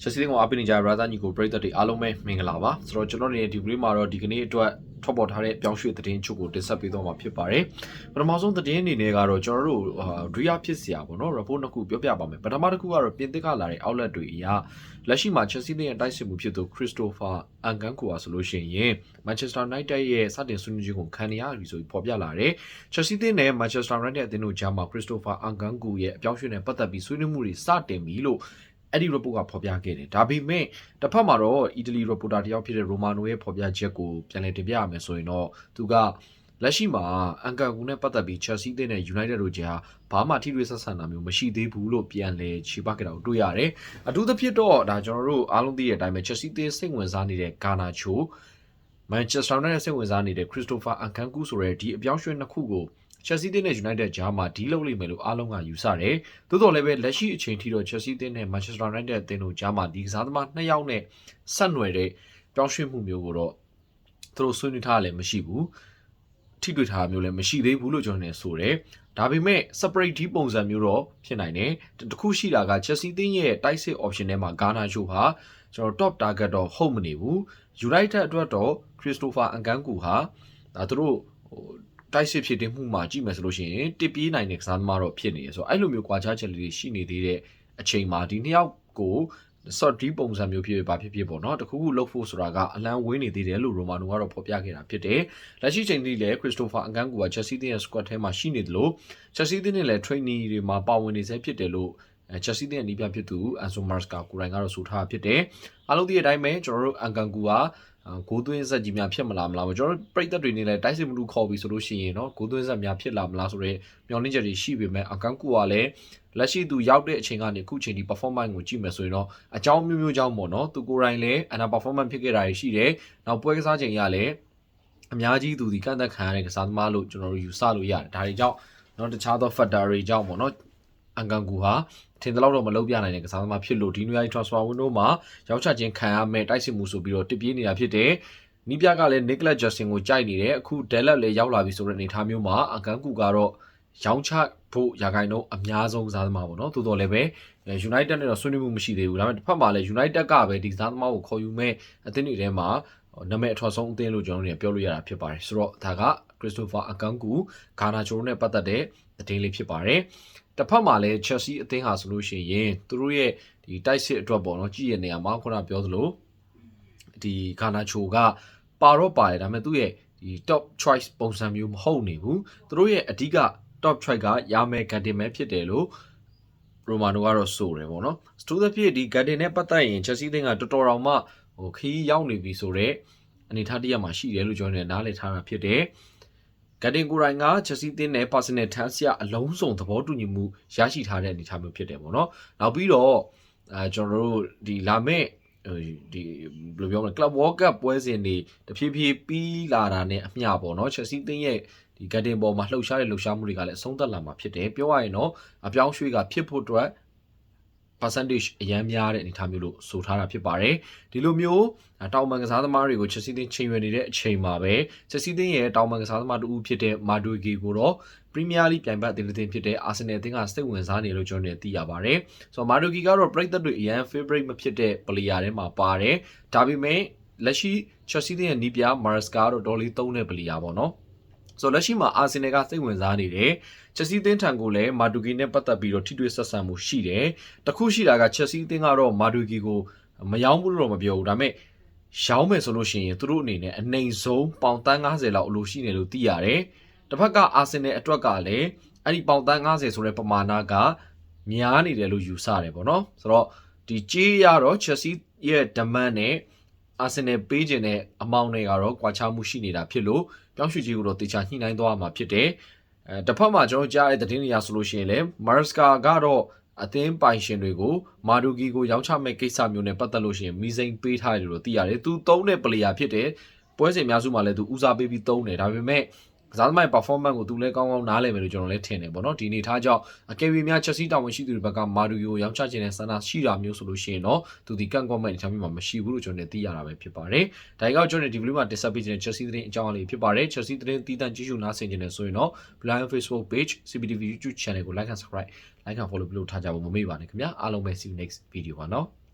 ချက်စီးတင်းကိုအားပေးနေကြတဲ့ brother ညီကိုပရိသတ်တွေအားလုံးပဲမင်္ဂလာပါဆိုတော့ကျွန်တော်တို့ဒီဗီဒီယိုမှာတော့ဒီကနေ့အတွက်ထွက်ပေါ်ထားတဲ့ပြောင်းရွှေ့သတင်းချုပ်ကိုတင်ဆက်ပေးတော့မှာဖြစ်ပါတယ်ပထမဆုံးသတင်းအနေနဲ့ကတော့ကျွန်တော်တို့ဒရီယာဖြစ်စရာပေါ့နော် report နှစ်ခုပြောပြပါမယ်ပထမတစ်ခုကတော့ပြင်သစ်ကလာတဲ့ outlet တွေအရာလက်ရှိမှာချက်စီးတင်းရဲ့တိုက်စစ်မှုဖြစ်သူ Christopher Anganko ဆိုလို့ရှိရင် Manchester United ရဲ့စတင်ဆွေးနွေးခြင်းကိုခံရပြီဆိုပြီးဖော်ပြလာတယ်ချက်စီးတင်းနဲ့ Manchester United အသင်းတို့ကြားမှာ Christopher Anganko ရဲ့အပြောင်းရွှေ့နဲ့ပတ်သက်ပြီးဆွေးနွေးမှုတွေစတင်ပြီလို့ အဲ့ဒီ report ကဖော်ပြခဲ့တယ်ဒါပေမဲ့တစ်ဖက်မှာတော့အီတလီ reporter တယောက်ဖြစ်တဲ့ Romano ရဲ့ဖော်ပြချက်ကိုပြန်လည်တင်ပြရမယ်ဆိုရင်တော့သူကလက်ရှိမှာအန်ကန်ကူနဲ့ပတ်သက်ပြီး Chelsea အသင်းနဲ့ United တို့ကြားဘာမှထိတွေ့ဆက်ဆံတာမျိုးမရှိသေးဘူးလို့ပြန်လည်ခြေပခဲ့တာကိုတွေ့ရတယ်။အထူးသဖြင့်တော့ဒါကျွန်တော်တို့အားလုံးသိတဲ့အတိုင်းပဲ Chelsea အသင်းစိတ်ဝင်စားနေတဲ့ Garnacho Manchester United စိတ်ဝင်စားနေတဲ့ Christopher Ankanku ဆိုတဲ့ဒီအပြောင်းရွှေ့နှစ်ခုကို Chelsea တင်းနဲ့ United ကြားမှာဒီလုပ်လိမ့်မယ်လို့အားလုံးကယူဆတယ်။သို့တော်လည်းပဲလက်ရှိအချိန်ထိတော့ Chelsea တင်းနဲ့ Manchester United အသင်းတို့ကြားမှာဒီကစားသမားနှစ်ယောက်နဲ့ဆက်နွယ်တဲ့ပြောင်းရွှေ့မှုမျိုးကိုတော့သူတို့ဆွေးနွေးထားလည်းမရှိဘူး။ထိတွေ့ထားတာမျိုးလည်းမရှိသေးဘူးလို့ကျွန်တော်နေဆိုတယ်။ဒါပေမဲ့ separate ဒီပုံစံမျိုးတော့ဖြစ်နိုင်တယ်။တခုရှိတာက Chelsea တင်းရဲ့တိုက်စစ် option ထဲမှာ Garnacho ဟာကျွန်တော် top target တော့ဟုတ်မနေဘူး။ United အတွက်တော့ Christopher Anganku ဟာဒါသူတို့ဟို တိုက်စစ်ဖြစ်တဲ့မှုမှာကြည့်မယ်ဆိုလို့ရှိရင်တစ်ပြေးနိုင်တဲ့ကစားသမားတော့ဖြစ်နေရဆိုတော့အဲ့လိုမျိုးကွာခြားချက်လေးတွေရှိနေသေးတဲ့အချိန်မှာဒီနှစ်ယောက်ကို sort ဒီပုံစံမျိုးဖြစ်ပါဖြစ်ဖြစ်ပေါ့နော်တခုခုလုပ်ဖို့ဆိုတာကအလံဝင်းနေသေးတယ်လို့ရိုမာနိုကတော့ဖော်ပြခဲ့တာဖြစ်တယ်လက်ရှိချိန်ထိလည်း Christopher Angangu က Chelsea တင်းရဲ့ squad ထဲမှာရှိနေတယ်လို့ Chelsea တင်းနဲ့လည်း training တွေမှာပါဝင်နေစေဖြစ်တယ်လို့အဲ Chelsea တင်းရဲ့နီးပြဖြစ်သူ Anso Marska ကိုယ်တိုင်ကတော့ဆိုထားဖြစ်တယ်အားလုံးဒီအတိုင်းပဲကျွန်တော်တို့ Angangu က ဂိုးသွင်းဆက်ကြီးများဖြစ်မလားမလားပေါ့ကျွန်တော်ပြည်သက်တွေနေလဲတိုက်စစ်မှုခေါ်ပြီးဆိုလို့ရှိရင်တော့ဂိုးသွင်းဆက်များဖြစ်လာမလားဆိုတော့မျောလင့်ချက်တွေရှိပေမဲ့အကန်ကူကလည်းလက်ရှိသူရောက်တဲ့အချိန်ကနေအခုချိန်ဒီ performance ကိုကြည့်မယ်ဆိုရင်တော့အကြောင်းမျိုးမျိုးကြောင့်ပေါ့နော်သူကိုယ်တိုင်လည်း under performance ဖြစ်ခဲ့တာရှိတယ်နောက်ပွဲကစားချိန်ရလည်းအများကြီးသူဒီကန့်သက်ခံရတဲ့ကစားသမားလို့ကျွန်တော်တို့ယူဆလို့ရတယ်ဒါတွေကြောင့်နော်တခြားသော factor တွေကြောင့်ပေါ့နော် အန်ကန်ကူဟာထင်သလောက်တော့မလုပ်ပြနိုင်တဲ့ကစားသမားဖြစ်လို့ဒီနွေ transfer window မှာရောက်ချခြင်းခံရမဲ့တိုက်စစ်မှုဆိုပြီးတော့တပြေးနေတာဖြစ်တယ်နီးပြကလည်း Nicholas Justin ကိုကြိုက်နေတယ်အခု Dallas လည်းရောက်လာပြီဆိုတဲ့အနေအထားမျိုးမှာအန်ကန်ကူကတော့ရောင်းချဖို့ရာဂိုင်းတော့အများဆုံးကစားသမားပေါ့နော်သို့တော်လည်းပဲ United နဲ့တော့ဆွေးနွေးမှုမရှိသေးဘူးဒါပေမဲ့တစ်ဖက်မှာလည်း United ကပဲဒီကစားသမားကိုခေါ်ယူမဲ့အသင်းတွေထဲမှာနာမည်အထွတ်ဆုံးအသင်းလို့ကျွန်တော်တို့ပြောလို့ရတာဖြစ်ပါတယ်ဆိုတော့ဒါက Christopher Akanku ဂါနာချိုနဲ့ပတ်သက်တဲ့သတင်းလေးဖြစ်ပါတယ် တစ်ဖက်မှာလည်း Chelsea အသင်းဟာဆိုလို့ရှိရင်သူတို့ရဲ့ဒီတိုက်စစ်အတွက်ပေါ့နော်ကြည့်ရနေရမှာခုနပြောသလိုဒီဂါနာချိုကပါတော့ပါတယ်ဒါပေမဲ့သူ့ရဲ့ဒီ top choice ပုံစံမျိုးမဟုတ်နေဘူးသူတို့ရဲ့အဓိက top choice ကရာမဲဂတ်တင်မဲဖြစ်တယ်လို့ရိုမာနိုကတော့ဆိုတယ်ပေါ့နော်စတူသဖြစ်ဒီဂတ်တင်နဲ့ပတ်သက်ရင် Chelsea သင်းကတော်တော်တော်မှဟိုခီးရောက်နေပြီဆိုတော့အနေထားတရမှာရှိတယ်လို့ကျွန်တော်လည်းနားလည်ထားတာဖြစ်တယ် ဂတ်တင်ကိုရိုင်းက Chelsea သင်းနဲ့ personal ထမ်းဆရာအလုံးစုံသဘောတူညီမှုရရှိထားတဲ့အနေအထားမျိုးဖြစ်တယ်ပေါ့နော်နောက်ပြီးတော့အဲကျွန်တော်တို့ဒီလာမဲ့ဒီဘယ်လိုပြောမလဲ Club World Cup ပွဲစဉ်တွေတဖြည်းဖြည်းပြီးလာတာနဲ့အမျှပေါ့နော် Chelsea သင်းရဲ့ဒီ garden ပေါ်မှာလှုပ်ရှားတဲ့လှုပ်ရှားမှုတွေကလည်းအဆုံးသတ်လာမှာဖြစ်တယ်ပြောရရင်တော့အပြောင်းရွှေ့ကဖြစ်ဖို့အတွက် percentage အရန်များတဲ့အနေအထားမျိုးလို့ဆိုထားတာဖြစ်ပါတယ်ဒီလိုမျိုးတောင်ပန်ကစားသမားတွေကို Chelsea တင်းချိန်ရွယ်နေတဲ့အချိန်မှာပဲ Chelsea တင်းရဲ့တောင်ပန်ကစားသမားတူဦးဖြစ်တဲ့ Madueke ကိုတော့ Premier League ပြိုင်ဘက်အသင်းတစ်သင်းဖြစ်တဲ့ Arsenal အသင်းကစိတ်ဝင်စားနေလို့ကျွန်တော်တို့သိရပါတယ်ဆိုတော့ Madueke ကတော့ပြည်သက်တွေအရန် favorite မဖြစ်တဲ့ player ထဲမှာပါတယ်ဒါပေမဲ့လက်ရှိ Chelsea တင်းရဲ့နီးပြ Maresca တော့ဒေါ်လေးသုံးတဲ့ player ပေါ့နော် ဆိုတော့လက်ရှိမှာအာဆင်နယ်ကစိတ်ဝင်စားနေတယ်ချက်စီးတင်းထံကိုလည်းမာဒူကီနဲ့ပတ်သက်ပြီးတော့ထိတွေ့ဆက်ဆံမှုရှိတယ်တခုရှိတာကချက်စီးတင်းကတော့မာဒူကီကိုမယောင်းဘူးလို့တော့မပြောဘူးဒါပေမဲ့ရောင်းမယ်ဆိုလို့ရှိရင်သူတို့အနေနဲ့အနိုင်ဆုံးပေါင်တန်း90လောက်အလိုရှိနေလို့သိရတယ်တစ်ဖက်ကအာဆင်နယ်အတွက်ကလည်းအဲ့ဒီပေါင်တန်း90ဆိုတဲ့ပမာဏကများနေတယ်လို့ယူဆတယ်ပေါ့နော်ဆိုတော့ဒီကြေးရတော့ Chelsea ရဲ့ demand နဲ့အာဆင်နယ်ပေးခြင်းတဲ့အမောင့်တွေကတော့ကွာခြားမှုရှိနေတာဖြစ်လို့ ပြောင်းရွှေ့ခြင်းကိုတော့တေချာညှိနှိုင်းသွားမှာဖြစ်တယ်အဲတစ်ဖက်မှာကျွန်တော်ကြားတဲ့သတင်းတွေအရဆိုလို့ရှိရင်လည်းမာစကာကတော့အသင်းပိုင်ရှင်တွေကိုမာဒူဂီကိုရောင်းချမဲ့ကိစ္စမျိုးနဲ့ပတ်သက်လို့ရှိရင်မီစိန်ပေးထားတယ်လို့သိရတယ်သူသုံးတဲ့ပလေယာဖြစ်တယ်ပွဲစဉ်များစုမှာလည်းသူဦးစားပေးပြီးသုံးတယ်ဒါပေမဲ့ ကစားသမားရဲ့ performance ကိုသူလည်းကောင်းကောင်းနားလည်မယ်လို့ကျွန်တော်လည်းထင်တယ်ပေါ့နော်ဒီအနေထားကြောင့်အကယ်၍များ Chelsea တာဝန်ရှိသူတွေဘက်ကမာဒူယိုရောင်းချခြင်းနဲ့ဆန္ဒရှိတာမျိုးဆိုလို့ရှိရင်တော့သူဒီကန့်ကွက်မဲ့အနေအထားမျိုးမှာမရှိဘူးလို့ကျွန်တော်လည်းသိရတာပဲဖြစ်ပါတယ်။ဒါကြောင့်ကျွန်တော်ဒီ video မှာတင်ဆက်ပေးခြင်း Chelsea သတင်းအကြောင်းအရာလေးဖြစ်ပါတယ်။ Chelsea သတင်းတည်တံ့ကြည့်ရှုနားဆင်ခြင်းနဲ့ဆိုရင်တော့ Blind Facebook page CBTV YouTube channel ကို like and subscribe like and follow လုပ်ထားကြဖို့မမေ့ပါနဲ့ခင်ဗျာအားလုံးပဲ see you next video ပါနော်။